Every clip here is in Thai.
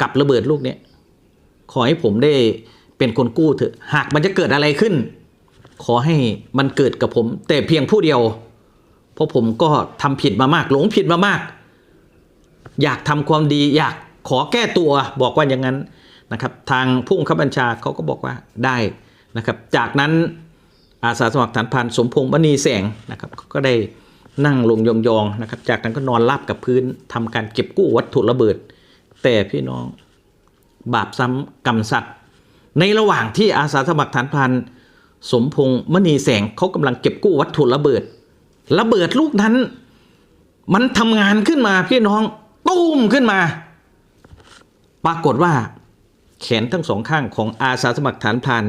กับระเบิดลูกเนี้ยขอให้ผมได้เป็นคนกู้เถอะหากมันจะเกิดอะไรขึ้น ขอให้มันเกิดกับผม แต่เพียงผู้เดียว เพราะผมก็ทำผิดมามาก หลงผิดมามาก อยากทำความดี อยากขอแก้ตัวบอกว่าอย่างนั้นนะครับ ทางผู้บังคับบัญชาเขาก็บอกว่าได้นะครับ จากนั้นอาสาสมัครฐานพรานสมพงษ์มณีแสงนะครับก็ได้นั่งลงยองๆนะครับ จากนั้นก็นอนราบกับพื้นทำการเก็บกู้วัตถุระเบิด แต่พี่น้อง บาปซ้ำกรรมสัตว์ในระหว่างที่อาสาสมัครฐานพรานสมพงษ์มณีแสงเขากำลังเก็บกู้วัตถุระเบิด ระเบิดลูกนั้น มันทำงานขึ้นมาพี่น้องตุ้มขึ้นมา ปรากฏว่า แขนทั้งสองข้างของอาสาสมัครฐานพราน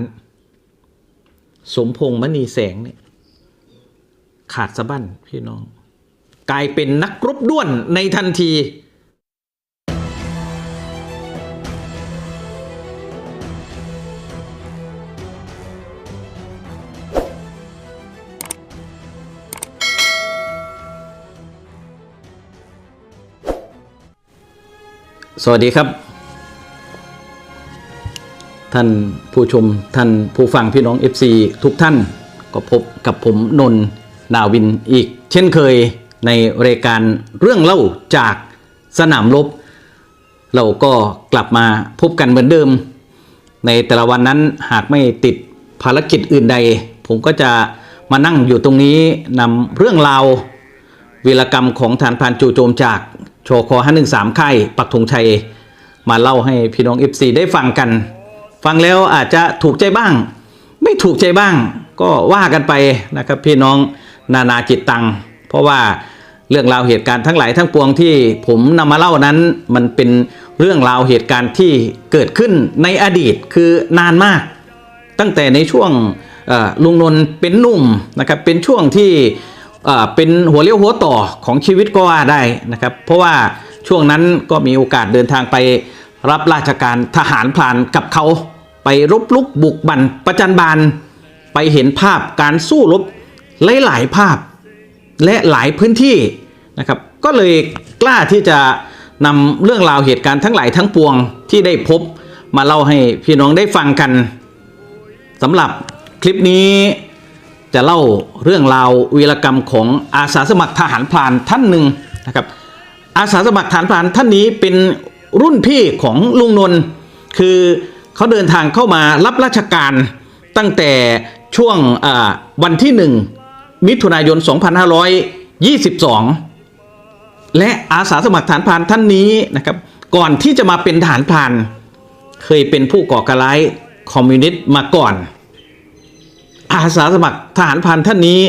สมพงษ์มณีแสงเนี่ยขาดสะบั้นพี่น้อง กลายเป็นนักรบด้วนในทันที สวัสดีครับ ท่านผู้ชมท่านผู้ฟังพี่น้อง FC ทุกท่านก็พบกับผมนนท์นาวินอีก เช่นเคยในรายการเรื่องเล่าจากสนามรบเราก็กลับมาพบกันเหมือนเดิม ในแต่ละวันนั้นหากไม่ติดภารกิจอื่นใด ผมก็จะมานั่งอยู่ตรงนี้นำเรื่องราววีรกรรมของฐานพรานจู่โจมจาก โชคอ513 ค่ายปักธงชัย มาเล่าให้พี่น้อง FC ได้ฟังกัน ฟังแล้วอาจจะถูกใจบ้าง ไม่ถูกใจบ้าง ก็ว่ากันไปนะครับพี่น้องนานาจิตตัง เพราะว่าเรื่องราวเหตุการณ์ทั้งหลายทั้งปวงที่ผมนำมาเล่านั้น มันเป็นเรื่องราวเหตุการณ์ที่เกิดขึ้นในอดีตคือนานมาก ตั้งแต่ในช่วงลุงนนท์เป็นหนุ่มนะครับเป็นช่วงที่ เป็นหัวเลี้ยวหัวต่อของชีวิตก็ว่าได้นะครับ เพราะว่าช่วงนั้นก็มีโอกาสเดินทางไปรับราชการทหารพรานกับเขาไปรบลุกบุกบันประจันบานไปเห็นภาพการสู้รบหลายๆภาพและหลายพื้นที่นะครับ ก็เลยกล้าที่จะนำเรื่องราวเหตุการณ์ทั้งหลายทั้งปวงที่ได้พบมาเล่าให้พี่น้องได้ฟังกันสำหรับคลิปนี้ จะเล่าเรื่องราววีรกรรมของอาสาสมัครทหารพรานท่านหนึ่งนะครับอาสาสมัครทหารพรานท่านนี้เป็นรุ่นพี่ของลุงนนท์คือเขาเดินทางเข้ามารับราชการตั้งแต่ช่วงวันที่หนึ่งมิถุนายน 2522 และอาสาสมัครทหารพรานท่านนี้นะครับก่อนที่จะมาเป็นทหารพราน เคยเป็นผู้ก่อการร้ายคอมมิวนิสต์มาก่อน อาสาสมัครทหารพรานท่านนี้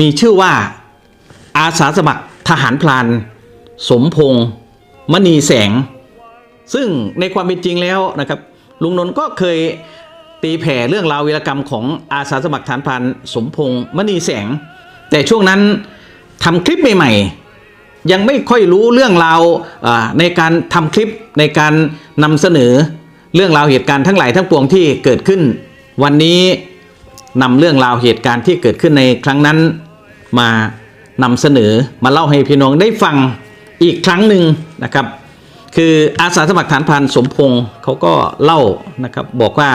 มีชื่อว่าอาสาสมัครทหารพรานสมพงษ์มณีแสง ซึ่งในความเป็นจริงแล้วนะครับ ลุงนนท์ก็เคยตีแผ่เรื่องราววีรกรรมของอาสาสมัครฐานพรานสมพงษ์มณีแสง แต่ช่วงนั้นทำคลิปใหม่ๆ ยังไม่ค่อยรู้เรื่องราวในการทำคลิปในการนำเสนอเรื่องราวเหตุการณ์ทั้งหลายทั้งปวงที่เกิดขึ้น วันนี้ นำเรื่องราวเหตุการณ์ที่เกิดขึ้นในครั้งนั้น มานำเสนอมาเล่าให้พี่น้องได้ฟังอีกครั้งหนึ่งนะครับ คืออาสาสมัครฐานพรานสมพงศ์เขาก็เล่านะครับบอกว่า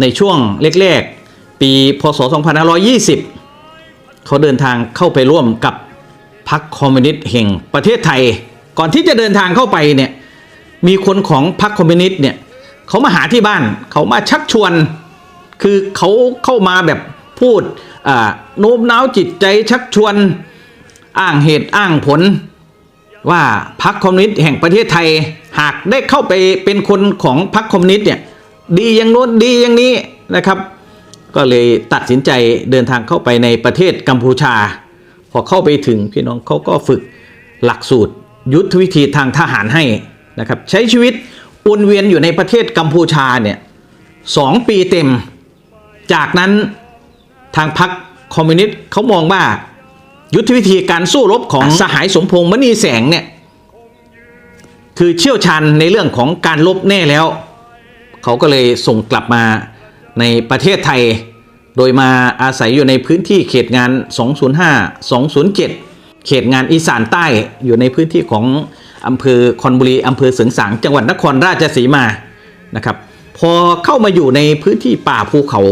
ในช่วงแรกๆ ปีพศ 2520 เขาเดินทางเข้าไปร่วมกับพรรคคอมมิวนิสต์แห่งประเทศไทย ก่อนที่จะเดินทางเข้าไปเนี่ยมีคนของพรรคคอมมิวนิสต์เนี่ยเขามาหาที่บ้านเขามาชักชวน คือเขาเข้ามาแบบพูดโน้มน้าวจิตใจชักชวนอ้างเหตุอ้างผล ว่าพรรคคอมมิวนิสต์แห่งประเทศไทยหากได้เข้าไปเป็นคนของพรรคคอมมิวนิสต์เนี่ยดีอย่างโน้นดีอย่างนี้นะครับ ก็เลยตัดสินใจเดินทางเข้าไปในประเทศกัมพูชา พอเข้าไปถึงพี่น้องเขาก็ฝึกหลักสูตร ยุทธวิธีทางทหารให้นะครับ ใช้ชีวิตวนเวียนอยู่ในประเทศกัมพูชาเนี่ยสองปีเต็ม จากนั้นทางพรรคคอมมิวนิสต์เขามองว่า ยุทธวิธีการสู้รบของสหายสมพงษ์มณีแสงเนี่ยคือเชี่ยวชาญในเรื่องของการรบแน่แล้ว เขาก็เลยส่งกลับมาในประเทศไทย โดยมาอาศัยอยู่ในพื้นที่เขตงาน 205 207 เขตงานอีสานใต้อยู่ในพื้นที่ของอำเภอคอนบุรีอำเภอเสริงสางจังหวัดนครราชสีมานะครับ พอเข้ามาอยู่ในพื้นที่ป่าภูเขา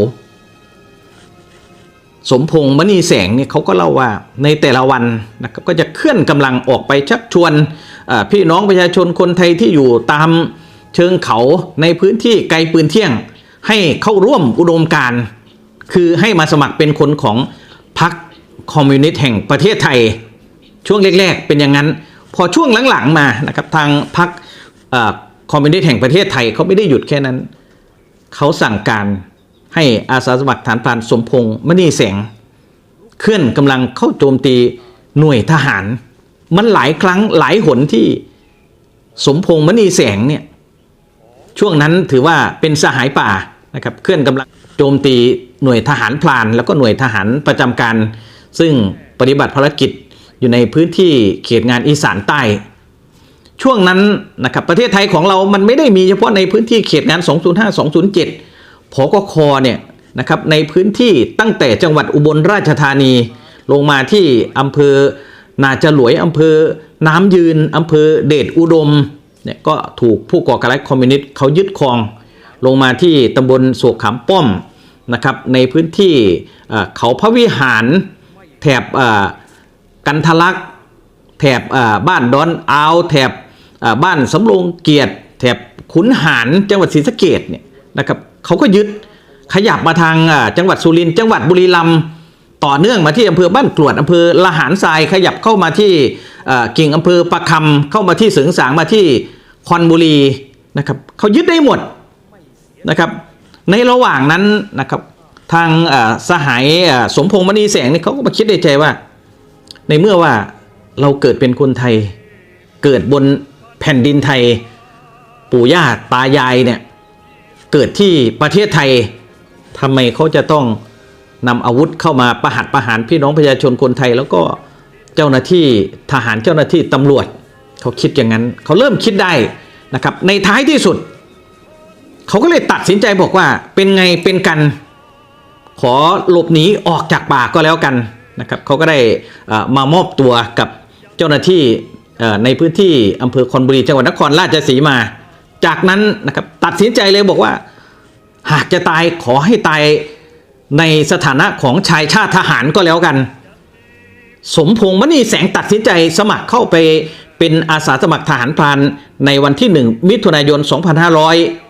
สมพงษ์มณีแสงเนี่ยเขาก็เล่าว่าในแต่ละวันนะครับก็จะเคลื่อนกำลังออกไปชักชวนพี่น้องประชาชนคนไทยที่อยู่ตามเชิงเขาในพื้นที่ไกลปืนเที่ยง ให้เข้าร่วมอุดมการ คือให้มาสมัครเป็นคนของพรรคคอมมิวนิสต์แห่งประเทศไทย ช่วงแรก ๆ เป็นอย่างนั้น พอช่วงหลัง ๆ มานะครับทางพรรคคอมมิวนิสต์แห่งประเทศไทยเขาไม่ได้หยุดแค่นั้น เขาสั่งการ ให้อาสาสมัครฐานพรานสมพงษ์มณีแสง เคลื่อนกำลังเข้าโจมตีหน่วยทหาร มันหลายครั้งหลายหนที่สมพงษ์มณีแสงเนี่ยช่วงนั้นถือว่าเป็นสหายป่านะครับเคลื่อนกำลังโจมตีหน่วยทหารพลาน แล้วก็หน่วยทหารประจำการ ซึ่งปฏิบัติภารกิจอยู่ในพื้นที่เขตงานอีสานใต้ ช่วงนั้นนะครับประเทศไทยของเรามันไม่ได้มีเฉพาะในพื้นที่เขตงาน 205 207 พกคเนี่ยนะครับในพื้นที่ตั้งแต่จังหวัดอุบลราชธานี ลงมาที่อำเภอนาจรวยอำเภอน้ำยืนอำเภอเดชอุดมเนี่ยก็ถูกผู้ก่อการร้ายคอมมิวนิสต์เขายึดครอง ลงมาที่ตำบลโศกขามป้อมนะครับในพื้นที่เขาพระวิหารแถบกันทะลักแถบบ้านดอนอาวแถบบ้านสำโรงเกียรติแถบขุนหารจังหวัดศรีสะเกดเนี่ยนะครับ เขาก็ยึดขยับมาทางจังหวัดสุรินทร์จังหวัดบุรีรัมย์ต่อเนื่องมาที่อำเภอบ้านกรวดอำเภอละหารทรายขยับเข้ามาที่กิ่งอำเภอประคำเข้ามาที่เสริงสางมาที่คอนบุรีนะครับเขายึดได้หมดนะครับ ในระหว่างนั้นนะครับทางสหายสมพงษ์มณีแสงนี่เขาก็มาคิดในใจว่า ในเมื่อว่าเราเกิดเป็นคนไทย เกิดบนแผ่นดินไทย ปู่ย่าตายายเนี่ย เกิดที่ประเทศไทยทำไมเขาจะต้องนำอาวุธเข้ามาประหัตประหารพี่น้องประชาชนคนไทย แล้วก็เจ้าหน้าที่ทหารเจ้าหน้าที่ตำรวจเขาคิดอย่างนั้น เขาเริ่มคิดได้นะครับ ในท้ายที่สุด เขาก็เลยตัดสินใจบอกว่าเป็นไงเป็นกัน ขอหลบหนีออกจากป่าก็แล้วกันนะครับเขาก็ได้มามอบตัวกับเจ้าหน้าที่ในพื้นที่อำเภอคอนบุรีจังหวัดนครราชสีมา จากนั้นนะครับตัดสินใจเลยบอกว่า หากจะตายขอให้ตายในสถานะของชายชาติทหารก็แล้วกัน สมพงษ์มณีแสงตัดสินใจสมัครเข้าไปเป็นอาสาสมัครทหารพรานในวันที่ 1 มิถุนายน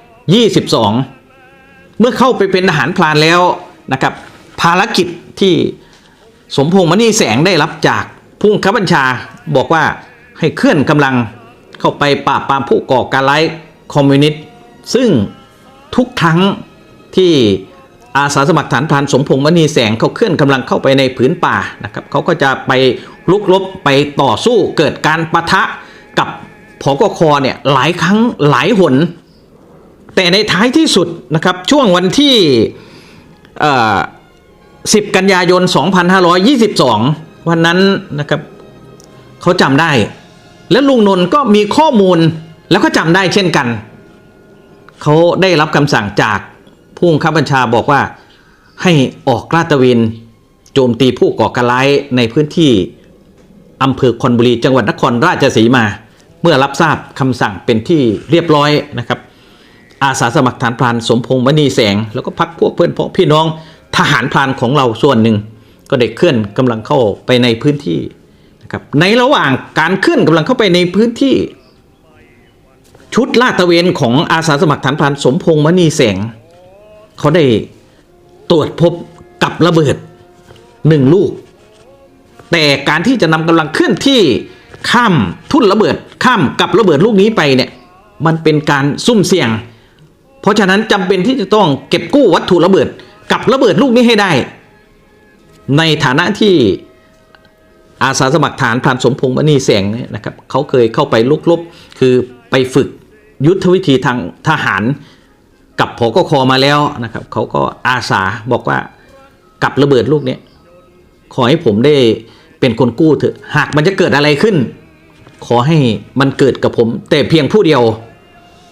2522 เมื่อเข้าไปเป็นทหารพรานแล้วนะครับ ภารกิจที่สมพงษ์มณีแสงได้รับจากผู้บังคับบัญชาบอกว่าให้เคลื่อนกำลังเข้าไปปราบปรามผู้ก่อการร้าย คอมมิวนิสต์ซึ่งทุกครั้งที่อาสาสมัครฐานพรานสมพงษ์มณีแสงเขาเคลื่อนกำลังเข้าไปในผืนป่านะครับเขาก็จะไปลุกลบไปต่อสู้เกิดการปะทะกับพกคเนี่ยหลายครั้งหลายหน แต่ในท้ายที่สุดนะครับช่วงวันที่ 10 กันยายน 2522 วันนั้นนะครับเขาจำได้ และลุงนนท์ก็มีข้อมูล แล้วก็จำได้เช่นกัน เขาได้รับคำสั่งจากผู้บังคับบัญชาบอกว่าให้ออกลาดตระเวนโจมตีผู้ก่อการร้ายในพื้นที่อำเภอคอนบุรีจังหวัดนครราชสีมา เมื่อรับทราบคำสั่งเป็นที่เรียบร้อยนะครับ อาสาสมัครฐานพรานสมพงษ์มณีแสง แล้วก็พักพวกเพื่อนพ้องพี่น้องทหารพรานของเราส่วนหนึ่ง ก็ได้เคลื่อนกำลังเข้าไปในพื้นที่นะครับในระหว่างการเคลื่อนกำลังเข้าไปในพื้นที่ ชุดลาดตระเวนของอาสาสมัครฐานพรานสมพงษ์มณีแสง เขาได้ตรวจพบกับระเบิดหนึ่งลูก แต่การที่จะนำกำลังเคลื่อนที่ข้ามทุ่นระเบิดข้ามกับระเบิดลูกนี้ไปเนี่ยมันเป็นการซุ่มเสี่ยง เพราะฉะนั้นจำเป็นที่จะต้องเก็บกู้วัตถุระเบิดกับระเบิดลูกนี้ให้ได้ ในฐานะที่อาสาสมัครฐานพรานสมพงษ์มณีแสงเนี่ยนะครับเขาเคยเข้าไปลุกลบคือไปฝึก ยุทธวิธีทางทหารกับพกคมาแล้วนะครับเขาก็อาสาบอกว่ากับระเบิดลูกนี้ขอให้ผมได้เป็นคนกู้เถอะหากมันจะเกิดอะไรขึ้น ขอให้มันเกิดกับผม แต่เพียงผู้เดียว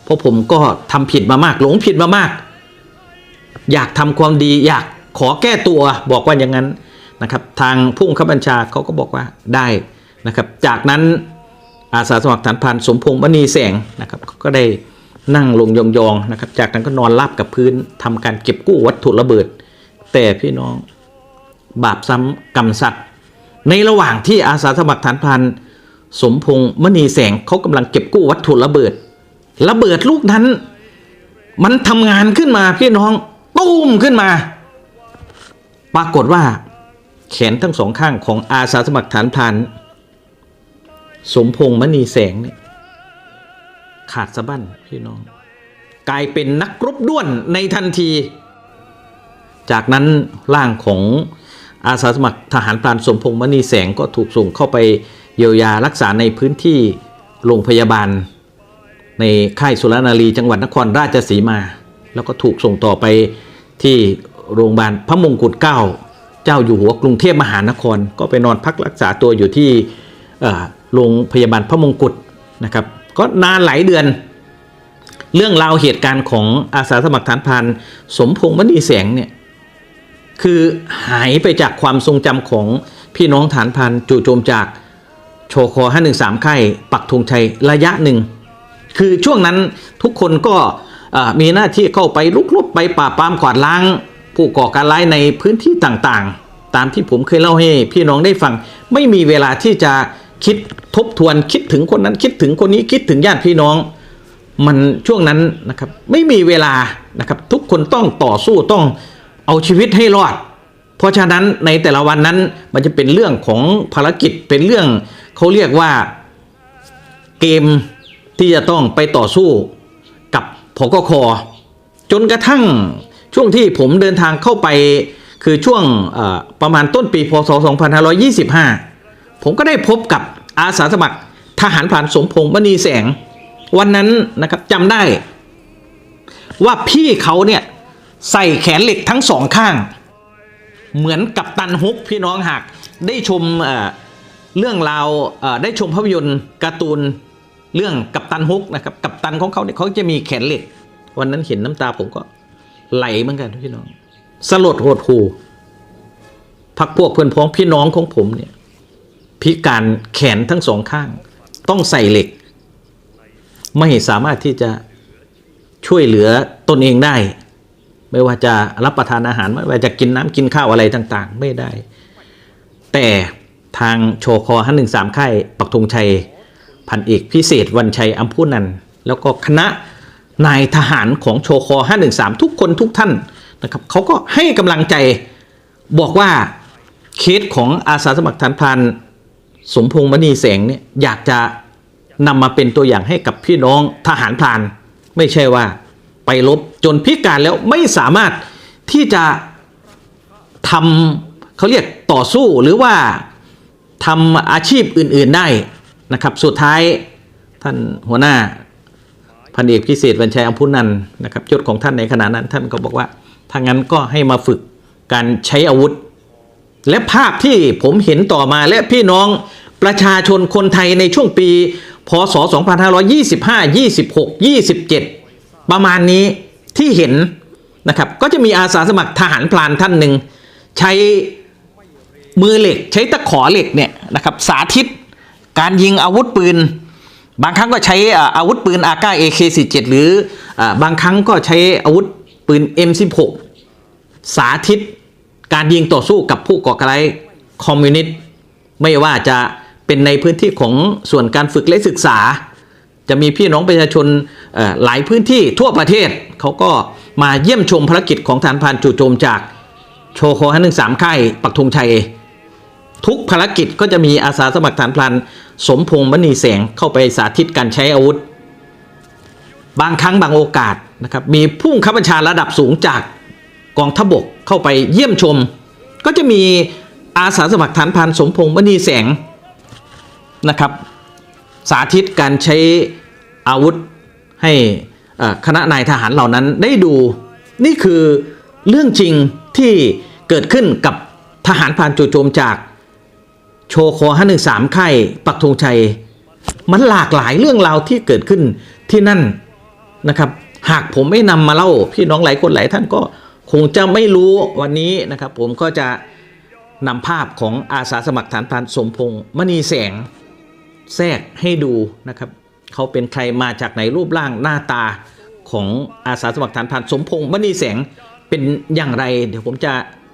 เพราะผมก็ทำผิดมามาก หลงผิดมามาก อยากทำความดี อยากขอแก้ตัวบอกว่าอย่างนั้นนะครับ ทางผู้บังคับบัญชาเขาก็บอกว่าได้นะครับ จากนั้น อาสาสมัครฐานพรานสมพงษ์มณีแสงนะครับก็ได้นั่งลงยองๆนะครับ จากนั้นก็นอนราบกับพื้นทำการเก็บกู้วัตถุระเบิด แต่พี่น้องบาปซ้ำกรรมสัตว์ในระหว่างที่อาสาสมัครฐานพรานสมพงษ์มณีแสงเขากำลังเก็บกู้วัตถุระเบิด ระเบิดลูกนั้น มันทำงานขึ้นมาพี่น้องตุ้มขึ้นมา ปรากฏว่า แขนทั้งสองข้างของอาสาสมัครฐานพราน สมพงษ์มณีแสงเนี่ยขาดสะบั้นพี่น้อง กลายเป็นนักรบด้วนในทันที จากนั้นร่างของอาสาสมัครทหารพรานสมพงษ์มณีแสงก็ถูกส่งเข้าไปเยียวยารักษาในพื้นที่โรงพยาบาล ในค่ายสุรนารีจังหวัดนครราชสีมา แล้วก็ถูกส่งต่อไปที่โรงพยาบาลพระมงกุฎเกล้า เจ้าอยู่หัวกรุงเทพมหานคร ก็ไปนอนพักรักษาตัวอยู่ที่ โรงพยาบาลพระมงกุฎนะครับ ก็นานหลายเดือน เรื่องราวเหตุการณ์ของอาสาสมัครฐานพรานสมพงษ์มณีแสงเนี่ยคือหายไปจากความทรงจำของพี่น้องฐานพันจู่โจมจากโชคอ513 ค่ายปักธงชัยระยะหนึ่ง คือช่วงนั้นทุกคนก็มีหน้าที่เข้าไปลุกลบไปปราปามกวาดล้าง ผู้ก่อการร้ายในพื้นที่ต่างๆ ตามที่ผมเคยเล่าให้พี่น้องได้ฟังไม่มีเวลาที่จะคิด ทบทวนคิดถึงคนนั้นคิดถึงคนนี้คิดถึงญาติพี่น้อง มันช่วงนั้นนะครับไม่มีเวลานะครับทุกคนต้องต่อสู้ต้องเอาชีวิตให้รอด เพราะฉะนั้นในแต่ละวันนั้นมันจะเป็นเรื่องของภารกิจเป็นเรื่องเขาเรียกว่าเกมที่จะต้องไปต่อสู้กับพกคจนกระทั่งช่วงที่ผมเดินทางเข้าไปคือช่วงประมาณต้นปีพศ 2525 ผมก็ได้พบกับ อาสาสมัครทหารผ่านสมพงษ์มณีแสง วันนั้นนะครับจำได้ ว่าพี่เขาเนี่ยใส่แขนเหล็กทั้งสองข้าง เหมือนกับตันฮุกพี่น้องหากได้ชมเอ่อเรื่องราวเอ่อได้ชมภาพยนตร์การ์ตูนเรื่องกับตันฮุกนะครับกับตันของเขาเนี่ยเขาจะมีแขนเหล็ก วันนั้นเห็นน้ำตาผมก็ไหลเหมือนกันพี่น้อง สลดโหดหูพักพวกเพื่อนพ้องพี่น้องของผมเนี่ย พิการแขนทั้งสองข้าง ต้องใส่เหล็ก ไม่สามารถที่จะช่วยเหลือตนเองได้ ไม่ว่าจะรับประทานอาหาร ไม่ว่าจะกินน้ำกินข้าวอะไรต่าง ๆ ไม่ได้ แต่ทางโชคอห้าหนึ่งสามค่ายปักธงชัย พันเอกพิเศษวันชัยอัมพูนัน แล้วก็คณะนายทหารของโชคอ513ทุกคนทุกท่านนะครับเขาก็ให้กำลังใจบอกว่าเคสของอาสาสมัครฐานพราน สมพงษ์มณีแสงเนี่ยอยากจะนำมาเป็นตัวอย่างให้กับพี่น้องทหารพราน ไม่ใช่ว่าไปลบจนพิการแล้วไม่สามารถที่จะทำเขาเรียกต่อสู้หรือว่าทำอาชีพอื่น ๆได้นะครับสุดท้ายท่านหัวหน้าพันเอกพิเศษวันชัยอัมพุนันนะครับยศของท่านในขณะนั้นท่านก็บอกว่าถ้างั้นก็ให้มาฝึกการใช้อาวุธ และภาพที่ผมเห็นต่อมาและพี่น้องประชาชนคนไทยในช่วงปี พศ 2525 26 27 ประมาณนี้ที่เห็นนะครับก็จะมีอาสาสมัครทหารพลานท่านหนึ่ง ใช้มือเหล็กใช้ตะขอเหล็กเนี่ยนะครับสาธิตการยิงอาวุธปืน บางครั้งก็ใช้อาวุธปืน AK AK47 หรืออบางครั้งก็ใช้อาวุธปืน M16 สาธิต การยิงต่อสู้กับผู้ก่อการร้ายคอมมิวนิสต์ไม่ว่าจะเป็นในพื้นที่ของส่วนการฝึกและศึกษา จะมีพี่น้องประชาชนหลายพื้นที่ทั่วประเทศเขาก็มาเยี่ยมชมภารกิจของฐานพรานจู่โจมจากโชโคฮันหนึ่งสามค่ายปักธงชัย ทุกภารกิจก็จะมีอาสาสมัครฐานพลัน สมพงษ์มณีแสงเข้าไปสาธิตการใช้อาวุธ บางครั้งบางโอกาสนะครับมีผู้ขับบัญชาระดับสูงจากกองทัพบก เข้าไปเยี่ยมชม ก็จะมีอาสาสมัครฐานพันสมพงษ์มณีแสงนะครับ สาธิตการใช้อาวุธให้คณะนายทหารเหล่านั้นได้ดูนี่คือเรื่องจริงที่เกิดขึ้นกับทหารพรานจู่โจมจากโชว์คอห้าหนึ่งสามค่ายปักธงชัย มันหลากหลายเรื่องราวที่เกิดขึ้นที่นั่นนะครับ หากผมไม่นำมาเล่าพี่น้องหลายคนหลายท่านก็ คงจะไม่รู้วันนี้นะครับ ผมก็จะนำภาพของอาสาสมัครฐานพรานสมพงษ์มณีแสงแทรกให้ดูนะครับ เขาเป็นใครมาจากไหนรูปร่างหน้าตาของอาสาสมัครฐานพรานสมพงษ์มณีแสงเป็นอย่างไร เดี๋ยวผมจะ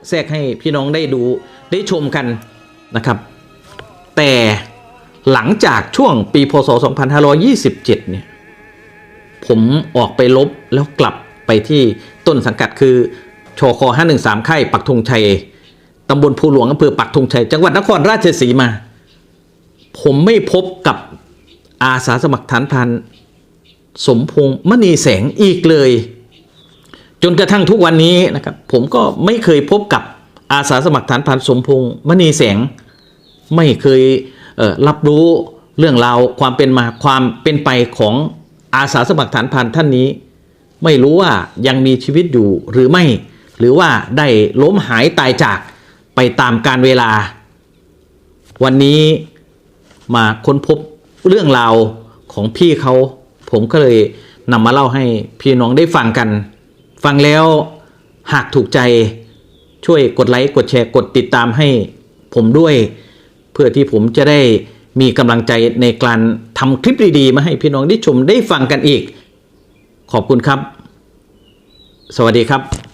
แทรกให้พี่น้องได้ดูได้ชมกันนะครับ แต่หลังจากช่วงปีพศ 2527 เนี่ย ผมออกไปลบแล้วกลับไปที่ต้นสังกัดคือ ชค513 ค่ายปักธงชัยตำบลภูหลวงอำเภอปักธงชัย จังหวัดนครราชสีมา ผมไม่พบกับอาสาสมัครฐานพรานสมพงษ์มณีแสงอีกเลย จนกระทั่งทุกวันนี้นะครับ ผมก็ไม่เคยพบกับอาสาสมัครฐานพรานสมพงษ์มณีแสง ไม่เคยเรับรู้เรื่องราวความเป็นมาความเป็นไปของอาสาสมัครฐานพรานท่านนี้ ไม่รู้ว่ายังมีชีวิตอยู่หรือไม่ หรือว่าได้ล้มหายตายจากไปตามการเวลา วันนี้มาค้นพบเรื่องราวของพี่เขา ผมก็เลยนำมาเล่าให้พี่น้องได้ฟังกัน ฟังแล้วหากถูกใจช่วยกดไลค์กดแชร์กดติดตามให้ผมด้วย เพื่อที่ผมจะได้มีกำลังใจในการทำคลิปดีๆ มาให้พี่น้องได้ชมได้ฟังกันอีก ขอบคุณครับ สวัสดีครับ